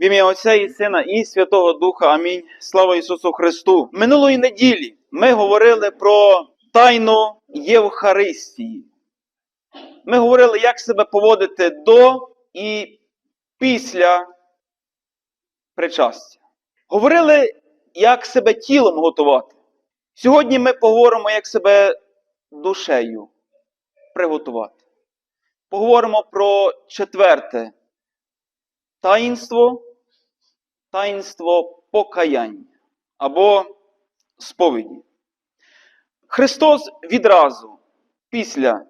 В ім'я Отця і Сина і Святого Духа. Амінь. Слава Ісусу Христу. Минулої неділі ми говорили про тайну Євхаристії. Ми говорили, як себе поводити до і після причастя. Говорили, як себе тілом готувати. Сьогодні ми поговоримо, як себе душею приготувати. Поговоримо про четверте таїнство, таїнство покаяння або сповіді. Христос відразу після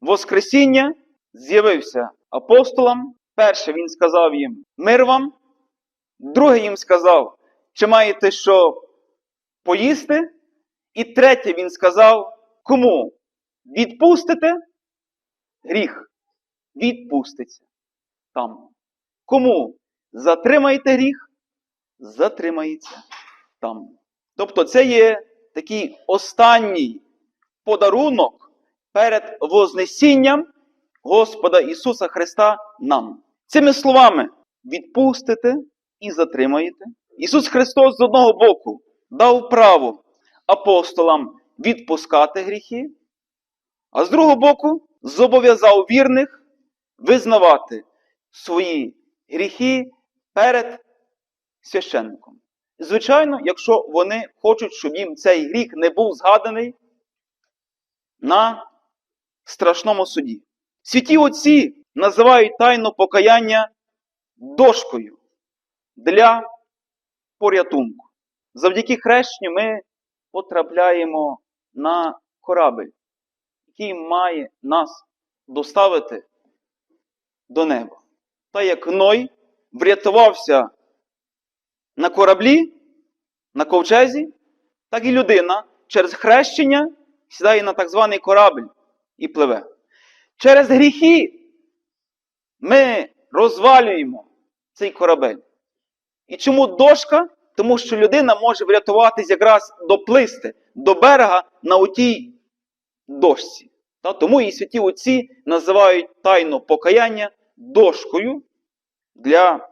Воскресіння з'явився апостолам. Перше Він сказав їм мир вам, друге їм сказав, чи маєте що поїсти, і третє Він сказав, кому відпустите, гріх відпуститься там. Кому затримаєте гріх, затримається там. Тобто це є такий останній подарунок перед Вознесінням Господа Ісуса Христа нам. Цими словами відпустите і затримаєте. Ісус Христос з одного боку дав право апостолам відпускати гріхи, а з другого боку зобов'язав вірних визнавати свої гріхи перед священником. Звичайно, якщо вони хочуть, щоб їм цей гріх не був згаданий на страшному суді. Святі отці називають тайну покаяння дошкою для порятунку. Завдяки хрещенню ми потрапляємо на корабель, який має нас доставити до неба. Та як Ной врятувався на кораблі, на ковчезі, так і людина через хрещення сідає на так званий корабль і пливе. Через гріхи ми розвалюємо цей корабель. І чому дошка? Тому що людина може врятуватись якраз доплисти до берега на отій дошці. Тому і святі отці називають тайну покаяння дошкою для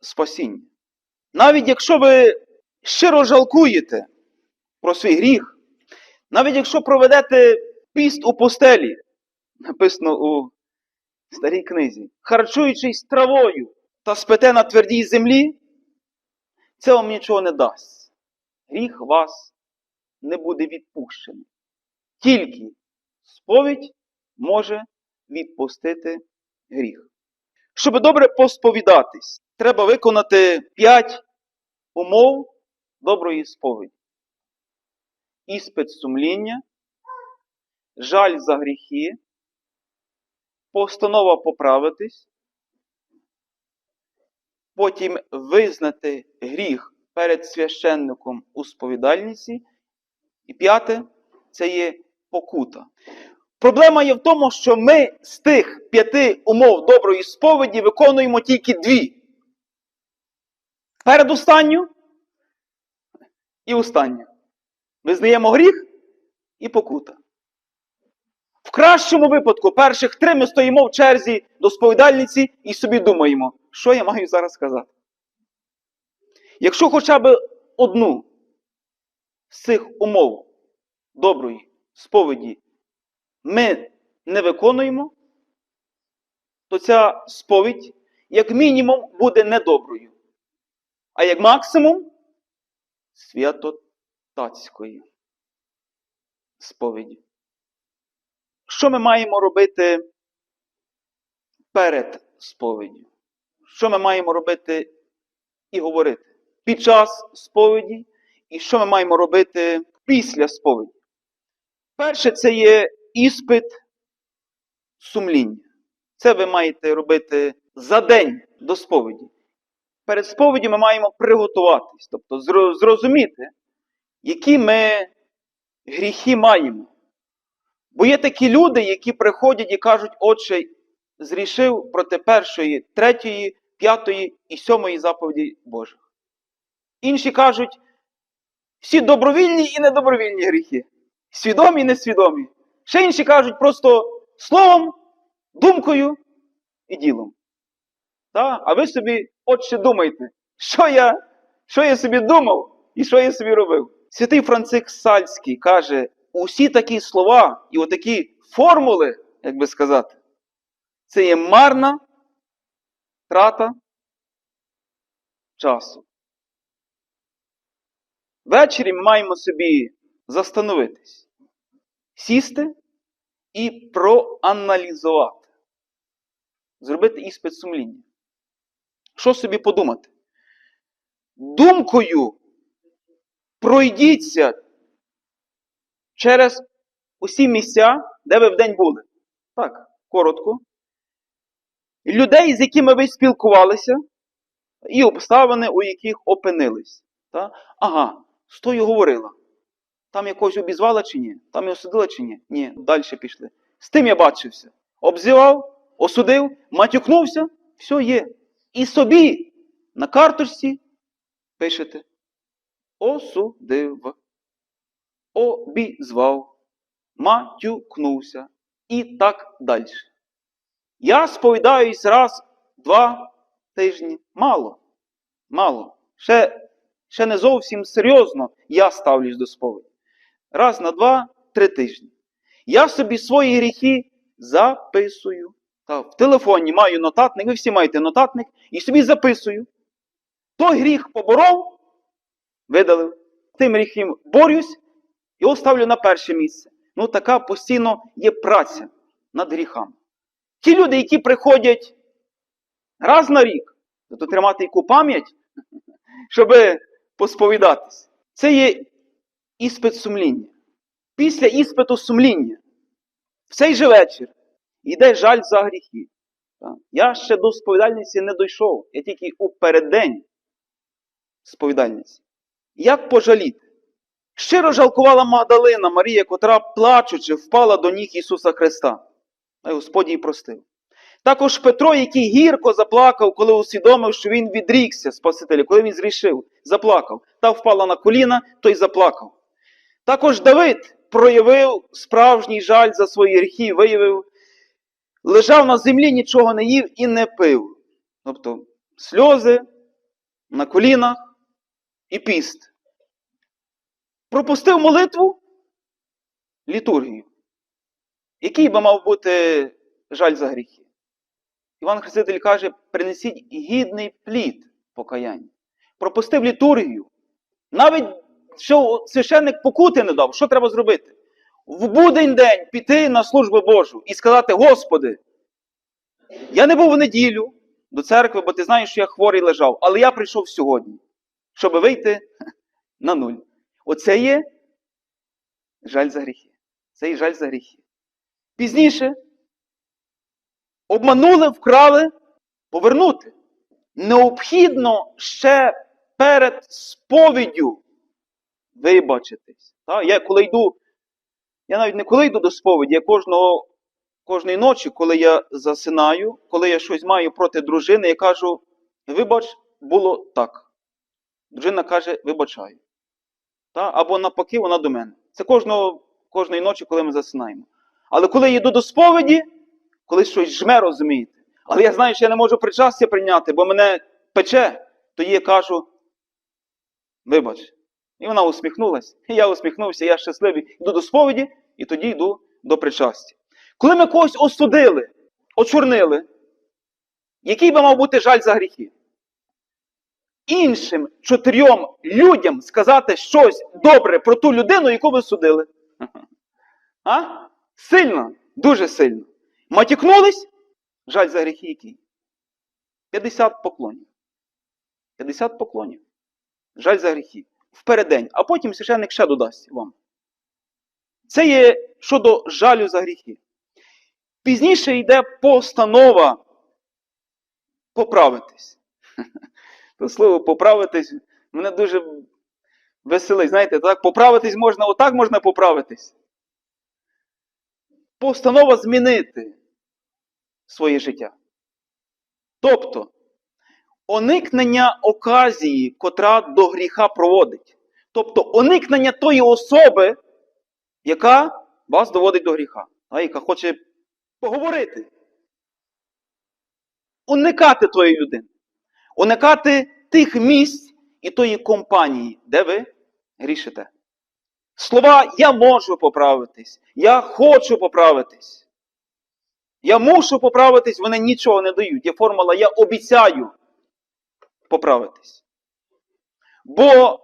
спасіння. Навіть якщо ви щиро жалкуєте про свій гріх, навіть якщо проведете піст у постелі, написано у старій книзі, харчуючись травою та спите на твердій землі, це вам нічого не дасть. Гріх вас не буде відпущений. Тільки сповідь може відпустити гріх. Щоб добре посповідатись, треба виконати п'ять умов доброї сповіді. Іспит сумління, жаль за гріхи, постанова поправитись, потім визнати гріх перед священником у сповідальниці. І п'яте це є покута. Проблема є в тому, що ми з тих п'яти умов доброї сповіді виконуємо тільки дві. Передостанню і останню. Визнаємо гріх і покута. В кращому випадку, перших три ми стоїмо в черзі до сповідальниці і собі думаємо, що я маю зараз сказати. Якщо хоча б одну з цих умов доброї сповіді ми не виконуємо, то ця сповідь, як мінімум, буде недоброю. А як максимум святотатської сповіді. Що ми маємо робити перед сповіддю? Що ми маємо робити і говорити під час сповіді, і що ми маємо робити після сповіді? Перше, це є іспит сумління. Це ви маєте робити за день до сповіді. Перед сповіді ми маємо приготуватись, тобто зрозуміти, які ми гріхи маємо. Бо є такі люди, які приходять і кажуть, отче, зрішив проти першої, третьої, п'ятої і сьомої заповіді Божих. Інші кажуть, всі добровільні і недобровільні гріхи, свідомі і несвідомі. Ще інші кажуть просто словом, думкою і ділом. Та? А ви собі От ще думайте, що я, що я собі думав і що я собі робив. Святий Франциск Сальський каже, усі такі слова і отакі формули, як би сказати, це є марна трата часу. Ввечері маємо собі застановитись, сісти і проаналізувати, зробити іспит сумління. Що собі подумати? Думкою пройдіться через усі місця, де ви вдень були. Так, коротко. Людей, з якими ви спілкувалися, і обставини, у яких опинились. Та? Ага, з тою говорила. Там якогось обізвала чи ні? Там його осудила чи ні? Ні, далі пішли. З тим я бачився. Обзивав, осудив, матюкнувся, все є. І собі на карточці пишете. Осудив, обізвав, матюкнувся і так далі. Я сповідаюсь раз, два тижні. Мало. Мало. Ще, ще не зовсім серйозно я ставлюсь до сповіді. Раз на два, три тижні. Я собі свої гріхи записую. Та, в телефоні маю нотатник, ви всі маєте нотатник, і собі записую. Той гріх поборов, видалив. Тим гріхом борюсь, його ставлю на перше місце. Ну, така постійно є праця над гріхами. Ті люди, які приходять раз на рік, то тримати яку пам'ять, щоб посповідатись. Це є іспит сумління. Після іспиту сумління, в цей же вечір, йде жаль за гріхи. Я ще до сповідальниці не дійшов, я тільки у переддень сповідальниці. Як пожаліти? Щиро жалкувала Магдалина Марія, котра, плачучи, впала до ніг Ісуса Христа. А Господь їй простив. Також Петро, який гірко заплакав, коли усвідомив, що він відрікся Спасителя, коли він зрішив, заплакав. Та впала на коліна, той заплакав. Також Давид проявив справжній жаль за свої гріхи, виявив, лежав на землі, нічого не їв і не пив. Тобто сльози на колінах і піст. Пропустив молитву, літургію. Який би мав бути жаль за гріхи? Іван Хреститель каже, принесіть гідний плід покаяння. Пропустив літургію. Навіть що священник покути не дав, що треба зробити? В будень день піти на службу Божу і сказати: Господи, я не був в неділю до церкви, бо ти знаєш, що я хворий лежав, але я прийшов сьогодні, щоб вийти на нуль. Оце є жаль за гріхи. Це є жаль за гріхи. Пізніше обманули, вкрали, повернути. Необхідно ще перед сповіддю вибачитись. Та? Я коли йду, я навіть не коли йду до сповіді, я кожного, кожної ночі, коли я засинаю, коли я щось маю проти дружини, я кажу, вибач, було так. Дружина каже, вибачаю. Та? Або навпаки, вона до мене. Це кожного, кожної ночі, коли ми засинаємо. Але коли я йду до сповіді, коли щось жме, розумієте. Але я знаю, що я не можу причастя прийняти, бо мене пече, то я кажу, вибач. І вона усміхнулася, і я усміхнувся, я щасливий. Йду до сповіді, і тоді йду до причастя. Коли ми когось осудили, очорнили, який би мав бути жаль за гріхи? Іншим чотирьом людям сказати щось добре про ту людину, яку ви судили. А? Сильно, дуже сильно. Матікнулись? Жаль за гріхи який? 50 поклонів. 50 поклонів. Жаль за гріхи. Впередень, а потім священник ще додасть вам. Це є щодо жалю за гріхи. Пізніше йде постанова поправитись. То слово поправитись мене дуже веселить. Знаєте, так, поправитись можна, отак можна поправитись. Постанова змінити своє життя. Тобто, уникнення оказії, котра до гріха проводить. Тобто уникнення тої особи, яка вас доводить до гріха, та, яка хоче поговорити. Уникати тої людини. Уникати тих місць і тої компанії, де ви грішите. Слова я можу поправитись, я хочу поправитись. Я мушу поправитись, вони нічого не дають. Є формула я обіцяю поправитись. Бо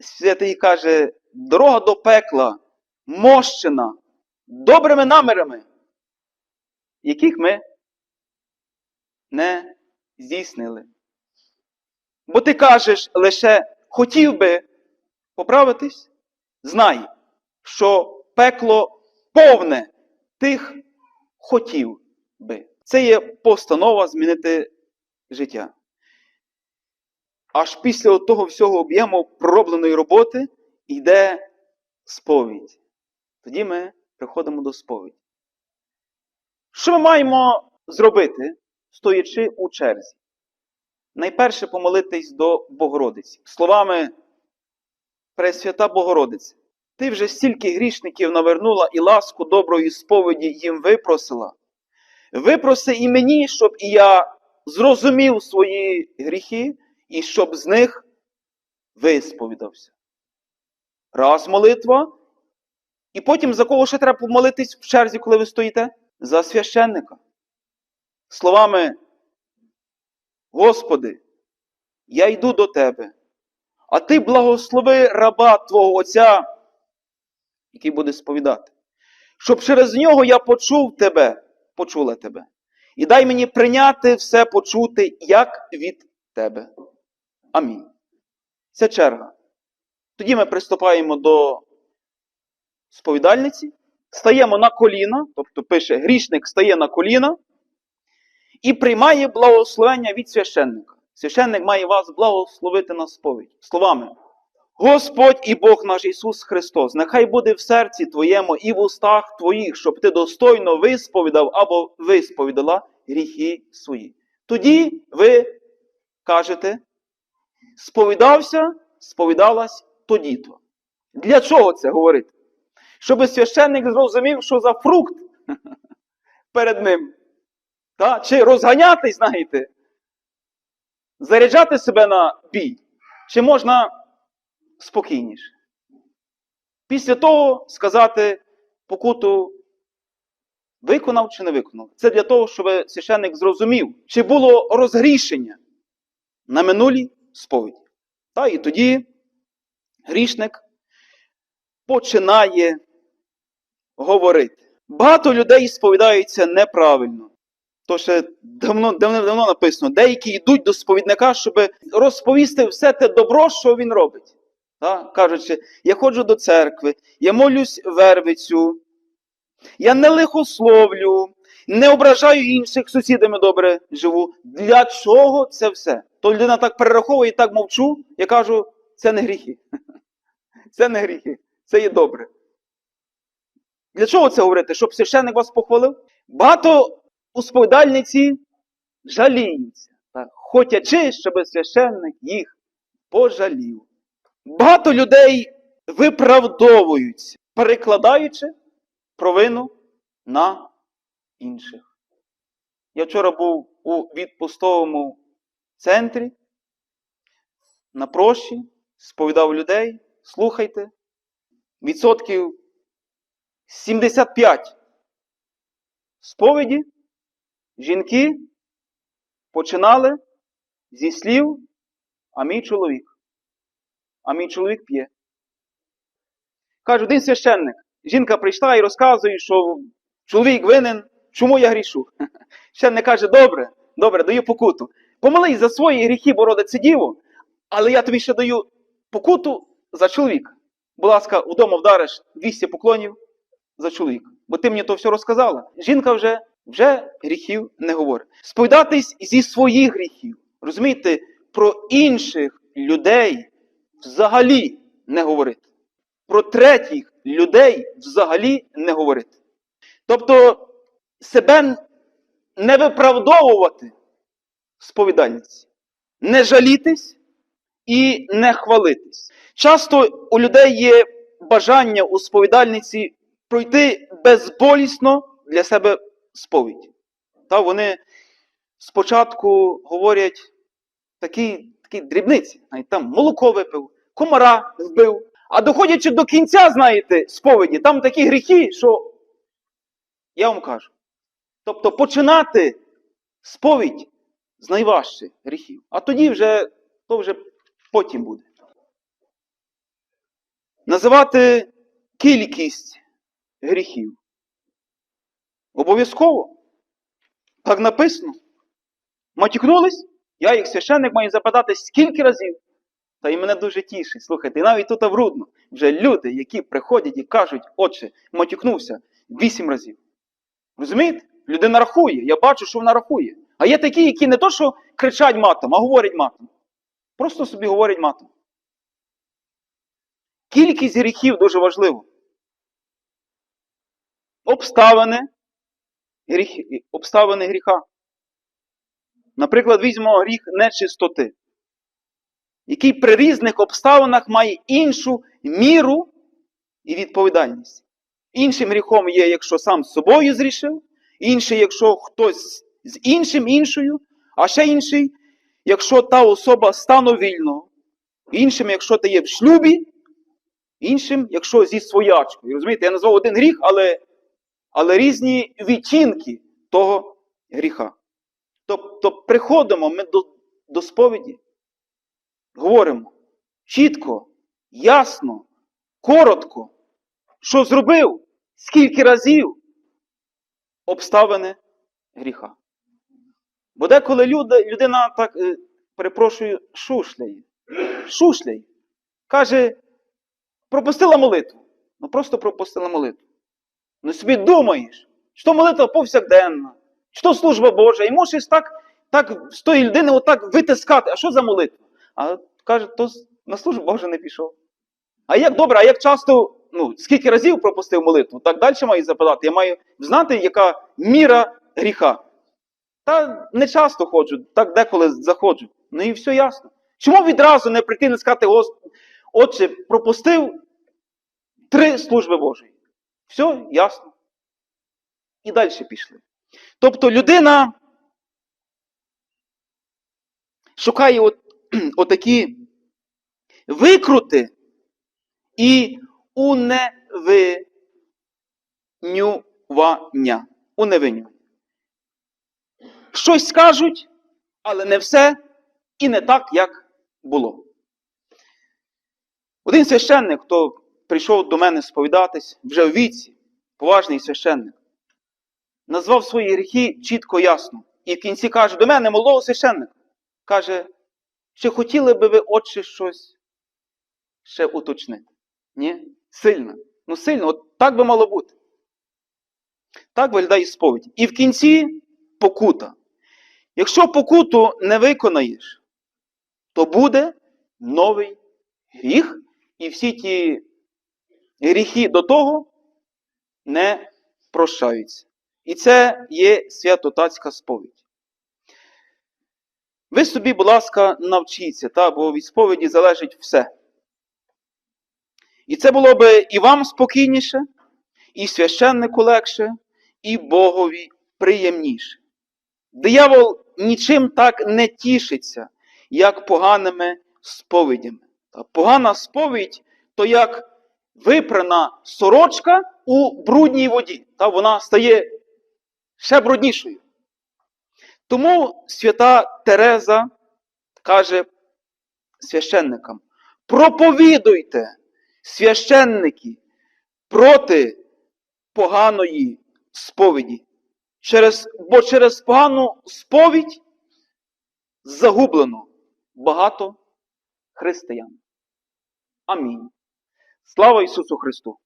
святий каже, дорога до пекла мощена добрими намірами, яких ми не здійснили. Бо ти кажеш лише хотів би поправитись, знай, що пекло повне тих хотів би. Це є постанова змінити життя. Аж після того всього об'єму проробленої роботи йде сповідь. Тоді ми приходимо до сповіді. Що ми маємо зробити, стоячи у черзі? Найперше помолитись до Богородиці. Словами Пресвята Богородице, ти вже стільки грішників навернула і ласку доброї сповіді їм випросила. Випроси і мені, щоб і я зрозумів свої гріхи, і щоб з них висповідався. Раз молитва, і потім за кого ще треба помолитись в черзі, коли ви стоїте? За священника. Словами, Господи, я йду до Тебе, а Ти благослови раба Твого Отця, який буде сповідати, щоб через нього я почув Тебе, почула Тебе. І дай мені прийняти все почути, як від Тебе. Амінь. Це черга. Тоді ми приступаємо до сповідальниці, стаємо на коліна, тобто пише грішник стає на коліна і приймає благословення від священника. Священник має вас благословити на сповідь. Словами. Господь і Бог наш Ісус Христос, нехай буде в серці Твоєму і в устах Твоїх, щоб ти достойно висповідав або висповідала гріхи свої. Тоді ви кажете, сповідався, сповідалась тоді-то. Для чого це говорити? Щоб священник зрозумів, що за фрукт перед ним. Та? Чи розганятись, знаєте, заряджати себе на бій, чи можна спокійніше. Після того сказати покуту виконав чи не виконав. Це для того, щоб священник зрозумів, чи було розгрішення на минулій сповіді. Та і тоді грішник починає говорити. Багато людей сповідаються неправильно. То ще давно, давно, давно написано, деякі йдуть до сповідника, щоб розповісти все те добро, що він робить. Так? Кажучи, я ходжу до церкви, я молюсь вервицю, я не лихословлю, не ображаю інших, сусідами добре живу. Для чого це все? То людина так перераховує і так мовчу, я кажу, це не гріхи. Це не гріхи, це є добре. Для чого це говорити? Щоб священник вас похвалив? Багато у сповідальниці жаліються, так, хотячи, щоб священник їх пожалів. Багато людей виправдовуються, перекладаючи провину на інших. Я вчора був у відпустовому центрі на прощі, сповідав людей, слухайте, відсотків 75 сповіді жінки починали зі слів, а мій чоловік. А мій чоловік п'є. Каже, один священник. Жінка прийшла і розказує, що чоловік винен, чому я грішу. Священник каже, добре, добре, даю покуту. Помолись за свої гріхи, Бородице Діву, але я тобі ще даю покуту за чоловіка. Будь ласка, удома вдариш 200 поклонів за чоловіка. Бо ти мені то все розказала. Жінка вже, вже гріхів не говорить. Сповідатись зі своїх гріхів. Розумієте, про інших людей взагалі не говорити. Про третіх людей взагалі не говорити. Тобто себе не виправдовувати в сповідальниці, не жалітись і не хвалитись. Часто у людей є бажання у сповідальниці пройти безболісно для себе сповідь. Та вони спочатку говорять такі, такі дрібниці. Навіть там молоко випив, комара вбив. А доходячи до кінця, знаєте, сповіді, там такі гріхи, що я вам кажу. Тобто починати сповідь з найважчих гріхів. А тоді вже то вже потім буде. Називати кількість гріхів. Обов'язково. Так написано. Матюкнулись? Я, як священник, маю запитати, скільки разів. Та і мене дуже тішить. Слухайте, і навіть тут в Рудно вже люди, які приходять і кажуть, отче, матюкнувся вісім разів. Розумієте? Людина рахує, я бачу, що вона рахує. А є такі, які не то, що кричать матом, а говорять матом. Просто собі говорять матом. Кількість гріхів дуже важливо. Обставини, гріх, обставини гріха. Наприклад, візьмемо гріх нечистоти, який при різних обставинах має іншу міру і відповідальність. Іншим гріхом є, якщо сам з собою зрішив, інший, якщо хтось з іншим іншою, а ще інший, якщо та особа стану вільного, іншим, якщо ти є в шлюбі, іншим, якщо зі своячкою. Розумієте, я назвав один гріх, але, але різні відтінки того гріха. Тобто приходимо ми до, до сповіді, говоримо чітко, ясно, коротко, що зробив, скільки разів обставини гріха. Бо деколи люди, людина так, е, перепрошую, шушляє. Шушляє. Каже, пропустила молитву. Ну просто пропустила молитву. Ну собі думаєш, що молитва повсякденна, що служба Божа, і можеш так, так з тої людини отак витискати. А що за молитва? А каже, то на службу Божу не пішов. А як добре, а як часто, ну, скільки разів пропустив молитву, так далі маю запитати. Я маю знати, яка міра гріха. Та не часто ходжу, так деколи заходжу. Ну і все ясно. Чому відразу не прийти не сказати, отче, пропустив три служби Божої? Все ясно. І далі пішли. Тобто людина шукає от, отакі викрути і уневинювання. Уневинювання. Щось скажуть, але не все і не так, як було. Один священник, хто прийшов до мене сповідатись вже в віці, поважний священник, назвав свої гріхи чітко ясно. І в кінці каже до мене, молодого священника, каже, чи хотіли би ви, отче, щось ще уточнити? Ні? Сильно. Ну сильно, от так би мало бути. Так виглядає сповідь. І в кінці покута. Якщо покуту не виконаєш, то буде новий гріх, і всі ті гріхи до того не прощаються. І це є святотацька сповідь. Ви собі, будь ласка, навчіться, та, бо від сповіді залежить все. І це було би і вам спокійніше, і священнику легше, і Богові приємніше. Диявол нічим так не тішиться, як поганими сповідями. Погана сповідь то як випрана сорочка у брудній воді. Та Вона стає ще бруднішою. Тому свята Тереза каже священникам: проповідуйте священники проти поганої сповіді. Через, Бо через погану сповідь загублено багато християн. Амінь. Слава Ісусу Христу!